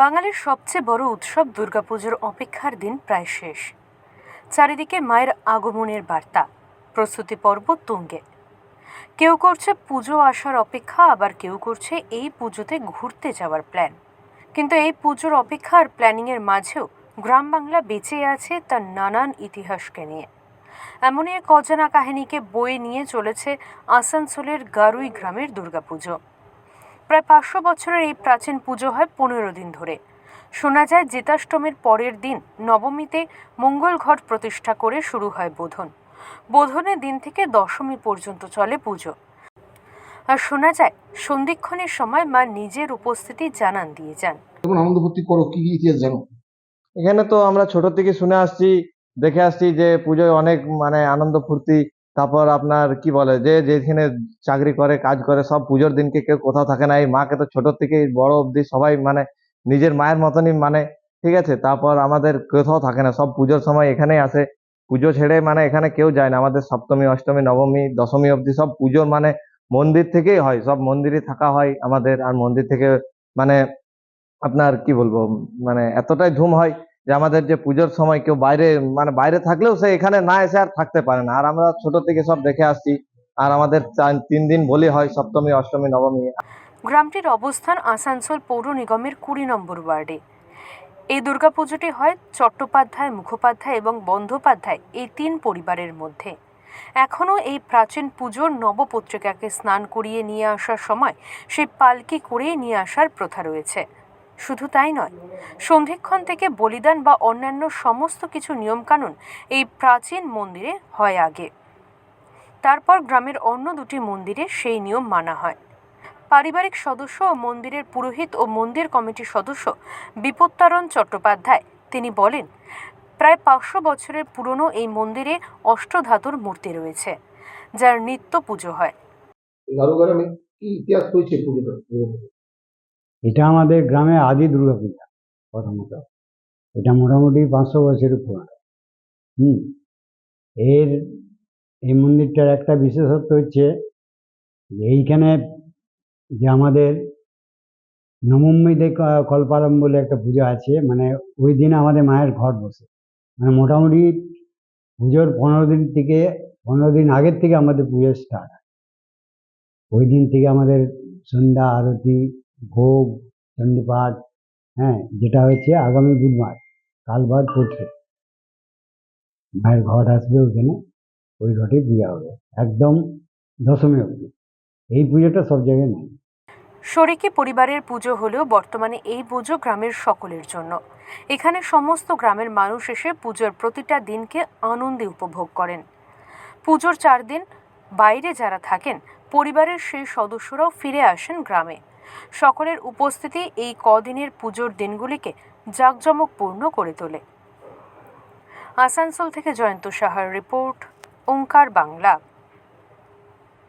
বাঙালির সবচেয়ে বড় উৎসব দুর্গাপুজোর অপেক্ষার দিন প্রায় শেষ। চারিদিকে মায়ের আগমনের বার্তা, প্রস্তুতি পর্ব তুঙ্গে। কেউ করছে পুজো আসার অপেক্ষা, আবার কেউ করছে এই পুজোতে ঘুরতে যাওয়ার প্ল্যান। কিন্তু এই পুজোর অপেক্ষা আর প্ল্যানিংয়ের মাঝেও গ্রাম বাংলা বেঁচে আছে তার নানান ইতিহাসকে নিয়ে। এমনই এক অজানা কাহিনীকে বয়ে নিয়ে চলেছে আসানসোলের গারুই গ্রামের দুর্গাপুজো। প্রায় পাঁচশো বছরের এই প্রাচীন পুজো হয় পনেরো দিন ধরে। শোনা যায় জেতাষ্টমীর পরের দিন নবমীতে মঙ্গল ঘট প্রতিষ্ঠা করে শুরু হয় বোধন। বোধনের দিন থেকে দশমী পর্যন্ত চলে পুজো। আর শোনা যায় সন্ধিক্ষণের সময় মা নিজের উপস্থিতি জানান দিয়ে যান। আনন্দ করো কি কি ইতিহাস জানো? এখানে তো আমরা ছোট থেকে শুনে আসছি দেখে আসছি যে পুজোয় অনেক মানে আনন্দ ফুর্তি তারপর আপনার কি বলে, যে যেখানে চাকরি করে, কাজ করে, সব পুজোর দিনকে কেউ কোথাও থাকে না। এই মাকে তো ছোট থেকে বড় অবধি সবাই মানে নিজের মায়ের মতনই মানে ঠিক আছে? তারপর আমাদের কোথাও থাকে না। সব পুজোর সময় এখানেই আসে। পুজো ছেড়ে মানে এখানে কেউ যায় না। আমাদের সপ্তমী, অষ্টমী, নবমী, দশমী অবধি সব পুজোর মানে মন্দির থেকেই হয়। সব মন্দিরে থাকা হয় আমাদের। আর মন্দির থেকে মানে আপনার কি বলব মানে এতটাই ধুম হয় যে আমাদের যে পুজোর সময় কেউ বাইরে মানে বাইরে থাকলেও সে এখানে না এসে আর থাকতে পারে না। আর আমরা ছোট থেকে সব দেখে আসছি। আর আমাদের তিন দিন বলি হয়, সপ্তমী, অষ্টমী, নবমী। গ্রামটির অবস্থান আসানসোল পৌর নিগমের কুড়ি নম্বর ওয়ার্ডে। এই দুর্গাপুজোটি হয় চট্টোপাধ্যায়, মুখোপাধ্যায় এবং বন্দ্যোপাধ্যায়, এই তিন পরিবারের মধ্যে। এখনও এই প্রাচীন পুজোর নবপত্রিকাকে স্নান করিয়ে নিয়ে আসার সময় সেই পালকি করে নিয়ে আসার প্রথা রয়েছে। শুধু তাই নয়, সন্ধিক্ষণ থেকে বলিদান বা অন্যান্য সমস্ত কিছু নিয়মকানুন এই প্রাচীন মন্দিরে হয় আগে। তারপর গ্রামের অন্য দুটি মন্দিরে সেই নিয়ম মানা হয়। পারিবারিক সদস্য ও মন্দিরের পুরোহিত ও মন্দির কমিটির সদস্য বিপত্তারণ চট্টোপাধ্যায়, তিনি বলেন, প্রায় পাঁচশো বছরের পুরনো এই মন্দিরে অষ্টধাতুর মূর্তি রয়েছে, যার নিত্য পুজো হয়। কি ইতিহাস? এটা আমাদের গ্রামে আদি দুর্গা পূজা, প্রথমত। এটা মোটামুটি পাঁচশো বছরের পুরনো। হুম? এর, এই মন্দিরটার একটা বিশেষত্ব হচ্ছে যে এইখানে যে আমাদের নবমীতে কল্পালম বলে একটা পুজো আছে মানে ওই দিন আমাদের মায়ের ঘর বসে। মানে মোটামুটি পুজোর পনেরো দিন থেকে, পনেরো দিন আগের থেকে আমাদের পুজো স্টার্ট হয়। ওই দিন থেকে আমাদের সন্ধ্যা, আরতি ভোগ চণ্ডীপাঠ হ্যাঁ যেটা হচ্ছে আগামী বুধবার, কাল বাদ পরশু। মায়ের ঘট আসবে ওখানে, ওই ঘটে পূজা হবে, একদম দশমী অবধি। এই পুজোটা সব জায়গায় নেই। শরিকি পরিবারের পুজো হলেও বর্তমানে এই পুজো গ্রামের সকলের জন্য। এখানে সমস্ত গ্রামের মানুষ এসে পুজোর প্রতিটা দিনকে আনন্দে উপভোগ করেন। পুজোর চার দিন বাইরে যারা থাকেন, পরিবারের সেই সদস্যরাও ফিরে আসেন গ্রামে। সকলের উপস্থিতি এই কদিনের পুজোর দিনগুলিকে জাঁকজমকপূর্ণ করে তোলে। আসানসোল থেকে জয়ন্ত সাহার রিপোর্ট, ওঙ্কার বাংলা।